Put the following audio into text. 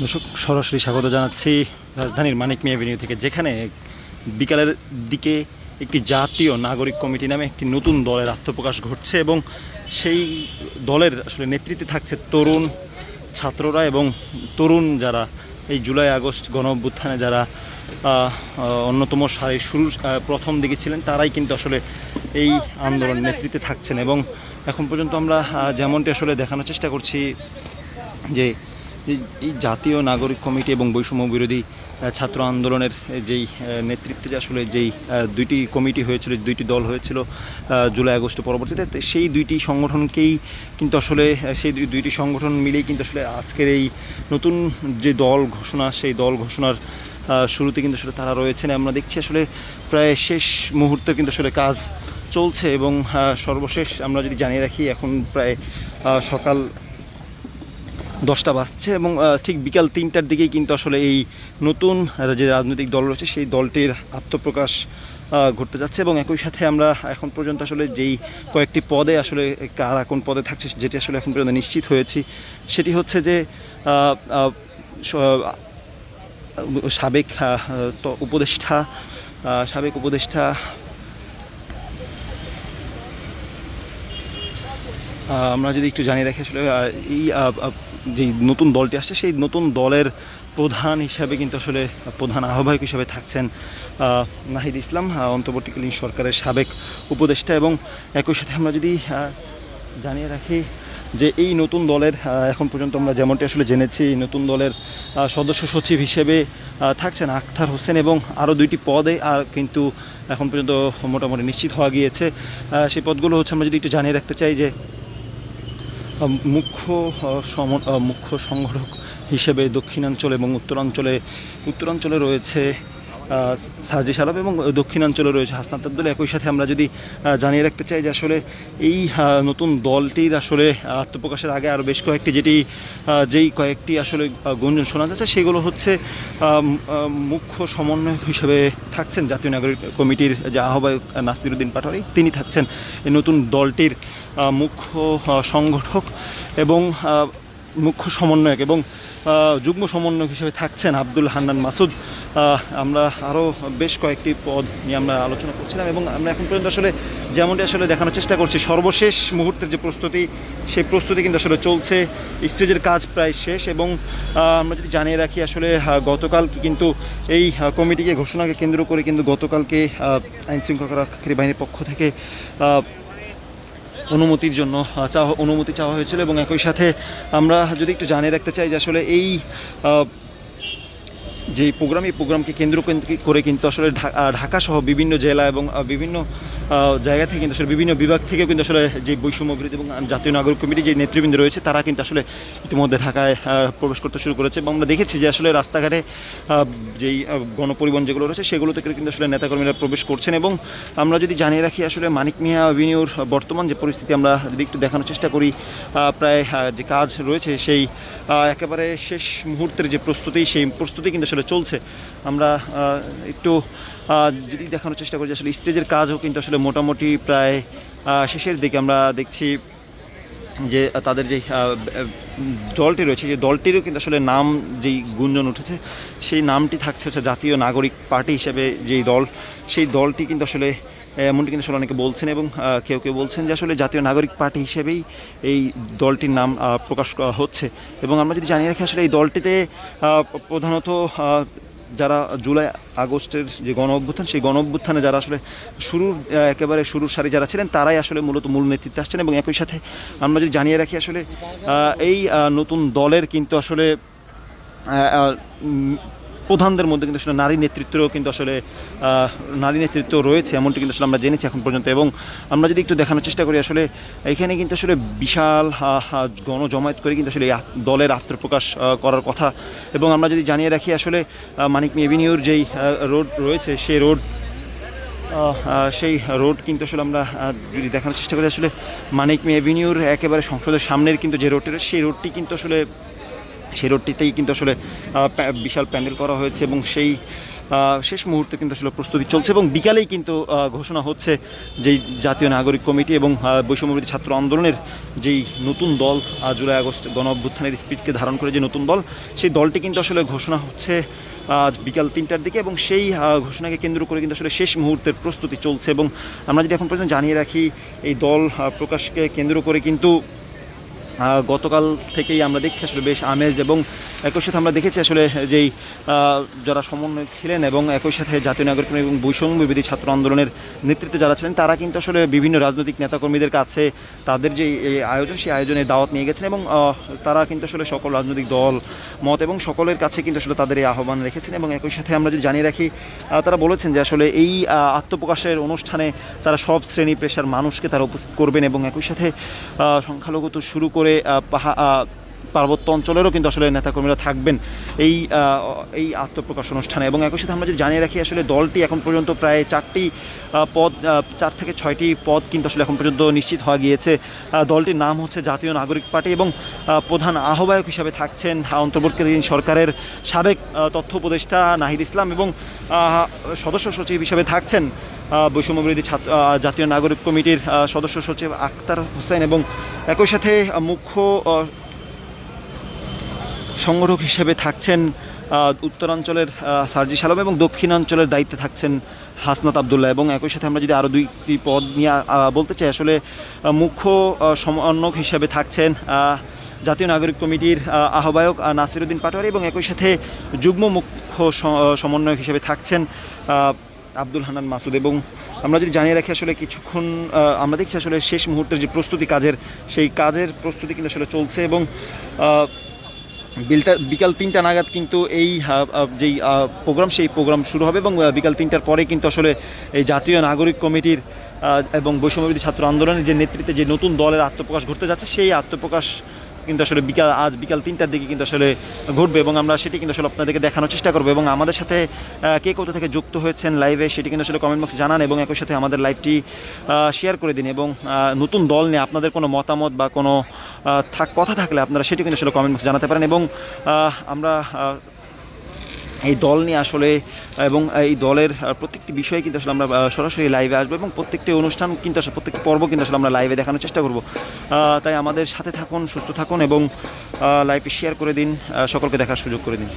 দর্শক, সরাসরি স্বাগত জানাচ্ছি রাজধানীর মানিক মিয়া এভিনিউ থেকে, যেখানে বিকালের দিকে একটি জাতীয় নাগরিক কমিটি নামে একটি নতুন দলের আত্মপ্রকাশ ঘটছে এবং সেই দলের আসলে নেতৃত্বে থাকছে তরুণ ছাত্ররা এবং তরুণ যারা এই জুলাই আগস্ট গণ অভ্যুত্থানে যারা অন্যতম সারির শুরুর প্রথম দিকে ছিলেন, তারাই কিন্তু আসলে এই আন্দোলনের নেতৃত্বে থাকছেন এবং এখন পর্যন্ত আমরা যেমনটি আসলে দেখানোর চেষ্টা করছি যে এই- জাতীয় নাগরিক কমিটি এবং বৈষম্য বিরোধী ছাত্র আন্দোলনের যেই নেতৃত্বে যে আসলে যেই দুইটি কমিটি হয়েছিল, দুইটি দল হয়েছিল জুলাই আগস্ট পরবর্তীতে সেই দুইটি সংগঠনকেই কিন্তু আসলে সেই দুইটি সংগঠন মিলেই কিন্তু আসলে আজকের এই নতুন যে দল ঘোষণা, সেই দল ঘোষণার শুরুতে কিন্তু আসলে তারা রয়েছেন। আমরা দেখছি আসলে প্রায় শেষ মুহূর্তে কিন্তু আসলে কাজ চলছে এবং সর্বশেষ আমরা যদি জানিয়ে রাখি, এখন প্রায় সকাল দশটা বাজছে এবং ঠিক বিকাল তিনটার দিকেই কিন্তু আসলে এই নতুন যে রাজনৈতিক দল রয়েছে সেই দলটির আত্মপ্রকাশ ঘটতে যাচ্ছে এবং একই সাথে আমরা এখন পর্যন্ত আসলে যেই কয়েকটি পদে আসলে কারা কোন পদে থাকছে যেটি আসলে এখন পর্যন্ত নিশ্চিত হয়েছি, সেটি হচ্ছে যে সাবেক উপদেষ্টা সাবেক উপদেষ্টা আমরা যদি একটু জানিয়ে রাখি আসলে এই যে নতুন দলটি আসছে, সেই নতুন দলের প্রধান হিসাবে কিন্তু আসলে প্রধান আহ্বায়ক হিসাবে থাকছেন নাহিদ ইসলাম অন্তর্বর্তীকালীন সরকারের সাবেক উপদেষ্টা। এবং একই সাথে আমরা যদি জানিয়ে রাখি যে এই নতুন দলের এখন পর্যন্ত আমরা যেমনটি আসলে জেনেছি, এই নতুন দলের সদস্য সচিব হিসেবে থাকছেন আখতার হোসেন এবং আরও দুইটি পদে আর কিন্তু এখন পর্যন্ত মোটামুটি নিশ্চিত হওয়া গিয়েছে। সেই পদগুলো হচ্ছে আমরা যদি একটু জানিয়ে রাখতে চাই যে মুখ্য সম মুখ্য সংগঠক হিসেবে দক্ষিণাঞ্চল এবং উত্তরাঞ্চলে উত্তরাঞ্চলে রয়েছে আহ, সাজিস আলম এবং দক্ষিণাঞ্চলে রয়েছে হাসনাত আব্দুল একই সাথে আমরা যদি জানিয়ে রাখতে চাই যে আসলে এই নতুন দলটির আসলে আত্মপ্রকাশের আগে আরও বেশ কয়েকটি যেটি যেই কয়েকটি আসলে গুঞ্জন শোনা যাচ্ছে সেগুলো হচ্ছে মুখ্য সমন্বয়ক হিসেবে থাকছেন জাতীয় নাগরিক কমিটির যে আহ্বায়ক আহ, নাসিরুদ্দিন পাটোয়ারি তিনি থাকছেন এই নতুন দলটির মুখ্য সংগঠক এবং মুখ্য সমন্বয়ক এবং যুগ্ম সমন্বয়ক হিসেবে থাকছেন আব্দুল হান্নান মাসুদ। আমরা আরও বেশ কয়েকটি পদ নিয়ে আমরা আলোচনা করছিলাম এবং আমরা এখন পর্যন্ত আসলে যেমনটি আসলে দেখানোর চেষ্টা করছি, সর্বশেষ মুহূর্তের যে প্রস্তুতি, সেই প্রস্তুতি কিন্তু আসলে চলছে। স্টেজের কাজ প্রায় শেষ এবং আমরা যদি জানিয়ে রাখি আসলে গতকাল কিন্তু এই কমিটিকে ঘোষণাকে কেন্দ্র করে কিন্তু গতকালকে আইন শৃঙ্খলা রক্ষাকারী বাহিনীর পক্ষ থেকে অনুমতির জন্য চাওয়া, অনুমতি চাওয়া হয়েছিল এবং একই সাথে আমরা যদি একটু জানিয়ে রাখতে চাই যে আসলে এই যে প্রোগ্রাম এই প্রোগ্রামকে কেন্দ্র করে কিন্তু আসলে ঢাকা সহ বিভিন্ন জেলা এবং বিভিন্ন জায়গা থেকে কিন্তু আসলে বিভিন্ন বিভাগ থেকে কিন্তু আসলে যে বৈষম্য বিরোধী এবং জাতীয় নাগরিক কমিটি যে নেতৃবৃন্দ রয়েছে, তারা কিন্তু আসলে ইতিমধ্যে ঢাকায় প্রবেশ করতে শুরু করেছে এবং আমরা দেখেছি যে আসলে রাস্তাঘাটে যেই গণপরিবহন যেগুলো রয়েছে, সেগুলো থেকে কিন্তু আসলে নেতাকর্মীরা প্রবেশ করছেন এবং আমরা যদি জানিয়ে রাখি আসলে মানিক মিয়া অ্যাভিনিউর বর্তমান যে পরিস্থিতি, আমরা যদি একটু দেখানোর চেষ্টা করি প্রায় যে কাজ রয়েছে সেই একেবারে শেষ মুহূর্তের যে প্রস্তুতি, সেই প্রস্তুতি কিন্তু আসলে চলছে। আমরা একটু যদি দেখানোর চেষ্টা করি আসলে স্টেজের কাজও কিন্তু আসলে মোটামুটি প্রায় শেষের দিকে আমরা দেখছি যে তাদের যে দলটি রয়েছে, যে দলটিরও কিন্তু আসলে নাম যেই গুঞ্জন উঠেছে, সেই নামটি থাকছে হচ্ছে জাতীয় নাগরিক পার্টি হিসেবে যেই দল, সেই দলটি কিন্তু আসলে এমনটি কিন্তু আসলে অনেকে বলছেন এবং কেউ কেউ বলছেন যে আসলে জাতীয় নাগরিক পার্টি হিসেবেই এই দলটির নাম প্রকাশ করা হচ্ছে। এবং আমরা যদি জানিয়ে রাখি, আসলে এই দলটিতে প্রধানত যারা জুলাই আগস্টের যে গণ অভ্যুত্থান, সেই গণ অভ্যুত্থানে যারা আসলে শুরুর একেবারে শুরুর সারি যারা ছিলেন, তারাই আসলে মূলত মূল নেতৃত্বে আসছেন এবং একই সাথে আমরা যদি জানিয়ে রাখি আসলে এই নতুন দলের কিন্তু আসলে প্রধানদের মধ্যে কিন্তু আসলে নারী নেতৃত্বও কিন্তু আসলে নারী নেতৃত্ব রয়েছে, এমনটি কিন্তু আসলে আমরা জেনেছি এখন পর্যন্ত। এবং আমরা যদি একটু দেখানোর চেষ্টা করি, আসলে এখানে কিন্তু আসলে বিশাল গণজমায়েত করে কিন্তু আসলে দলের আত্মপ্রকাশ করার কথা। এবং আমরা যদি জানিয়ে রাখি, আসলে মানিক এভিনিউর যেই রোড রয়েছে, সেই রোড সেই রোড কিন্তু আসলে আমরা যদি দেখানোর চেষ্টা করি, আসলে মানিক এভিনিউর একেবারে সংসদের সামনের কিন্তু যে রোডটি সেই রোডটি কিন্তু আসলে সেই রোডটিতেই কিন্তু আসলে বিশাল প্যান্ডেল করা হয়েছে এবং সেই শেষ মুহূর্তে কিন্তু আসলে প্রস্তুতি চলছে এবং বিকালেই কিন্তু ঘোষণা হচ্ছে যেই জাতীয় নাগরিক কমিটি এবং বৈষম্যবিরোধী ছাত্র আন্দোলনের যেই নতুন দল জুলাই আগস্ট গণ অভ্যুত্থানের স্পিডকে ধারণ করে যে নতুন দল, সেই দলটি কিন্তু আসলে ঘোষণা হচ্ছে, আজ বিকাল তিনটার দিকে এবং সেই ঘোষণাকে কেন্দ্র করে কিন্তু আসলে শেষ মুহূর্তের প্রস্তুতি চলছে এবং আমরা যদি এখন পর্যন্ত জানিয়ে রাখি, এই দল প্রকাশকে কেন্দ্র করে কিন্তু গতকাল থেকেই আমরা দেখছি আসলে বেশ আমেজ এবং একই সাথে আমরা দেখেছি আসলে যেই যারা সমন্বয় ছিলেন এবং একই সাথে জাতীয় নাগরিক এবং বৈষম্য বিরোধী ছাত্র আন্দোলনের নেতৃত্বে যারা ছিলেন, তারা কিন্তু আসলে বিভিন্ন রাজনৈতিক নেতাকর্মীদের কাছে তাদের যে আয়োজন, সেই আয়োজনের দাওয়াত নিয়ে গেছেন এবং তারা কিন্তু আসলে সকল রাজনৈতিক দল, মত এবং সকলের কাছে কিন্তু আসলে তাদের এই আহ্বান রেখেছেন এবং একই সাথে আমরা যদি জানিয়ে রাখি তারা বলেছেন যে আসলে এই আত্মপ্রকাশের অনুষ্ঠানে তারা সব শ্রেণি পেশার মানুষকে তারা উপস্থিত করবেন এবং একই সাথে সংখ্যালঘু তো শুরু করে त्यामुळे पहा পার্বত্য অঞ্চলেরও কিন্তু আসলে নেতাকর্মীরা থাকবেন এই এই আত্মপ্রকাশ অনুষ্ঠানে। এবং একই সাথে আমরা যদি জানিয়ে রাখি আসলে দলটি এখন পর্যন্ত প্রায় চারটি পদ চার থেকে ছয়টি পদ কিন্তু আসলে এখন পর্যন্ত নিশ্চিত হওয়া গিয়েছে। দলটির নাম হচ্ছে জাতীয় নাগরিক পার্টি এবং প্রধান আহ্বায়ক হিসাবে থাকছেন অন্তর্বর্তীকালীন সরকারের সাবেক তথ্য উপদেষ্টা নাহিদ ইসলাম এবং সদস্য সচিব হিসাবে থাকছেন আহ, বৈষম্য বিরোধী ছাত্র জাতীয় নাগরিক কমিটির সদস্য সচিব আক্তার হোসেন এবং একই সাথে মুখ্য সংগঠক হিসেবে থাকছেন উত্তরাঞ্চলের আহ, সার্জিস আলম এবং দক্ষিণাঞ্চলের দায়িত্বে থাকছেন হাসনাত আবদুল্লাহ। এবং একই সাথে আমরা যদি আরও দুইটি পদ নিয়ে বলতে চাই আসলে মুখ্য সমন্বয়ক হিসেবে থাকছেন জাতীয় নাগরিক কমিটির আহ্বায়ক আহ, নাসিরুদ্দিন পাটোয়ারি এবং একই সাথে যুগ্ম মুখ্য সমন্বয়ক হিসেবে থাকছেন আব্দুল হানান মাসুদ। এবং আমরা যদি জানিয়ে রাখি আসলে কিছুক্ষণ আমরা দেখছি আসলে শেষ মুহূর্তের যে প্রস্তুতি কাজের সেই কাজের প্রস্তুতি কিন্তু আসলে চলছে এবং বিলটা বিকাল তিনটা নাগাদ কিন্তু এই যেই প্রোগ্রাম, সেই প্রোগ্রাম শুরু হবে এবং বিকাল তিনটার পরে কিন্তু আসলে এই জাতীয় নাগরিক কমিটির এবং বৈষম্যবিরোধী ছাত্র আন্দোলনের যে নেতৃত্বে যে নতুন দলের আত্মপ্রকাশ ঘটতে যাচ্ছে, সেই আত্মপ্রকাশ কিন্তু আসলে বিকাল, আজ বিকাল তিনটার দিকে কিন্তু আসলে ঘটবে এবং আমরা সেটি কিন্তু আসলে আপনাদেরকে দেখানোর চেষ্টা করব এবং আমাদের সাথে কে কোথা থেকে যুক্ত হয়েছেন লাইভে সেটি কিন্তু আসলে কমেন্ট বক্সে জানান এবং একই সাথে আমাদের লাইভটি শেয়ার করে দিন এবং নতুন দল নিয়ে আপনাদের কোনো মতামত বা কোনো কথা থাকলে আপনারা সেটি কিন্তু আসলে কমেন্ট বক্সে জানাতে পারেন এবং আমরা এই দল নিয়ে আসলে, এবং এই দলের প্রত্যেকটি বিষয়ে কিন্তু আসলে আমরা সরাসরি লাইভে আসব এবং প্রত্যেকটি অনুষ্ঠান কিন্তু আসলে, প্রত্যেকটি পর্ব কিন্তু আসলে আমরা লাইভে দেখানোর চেষ্টা করব। তাই আমাদের সাথে থাকুন, সুস্থ থাকুন এবং লাইভে শেয়ার করে দিন সকলকে দেখার সুযোগ করে দিন।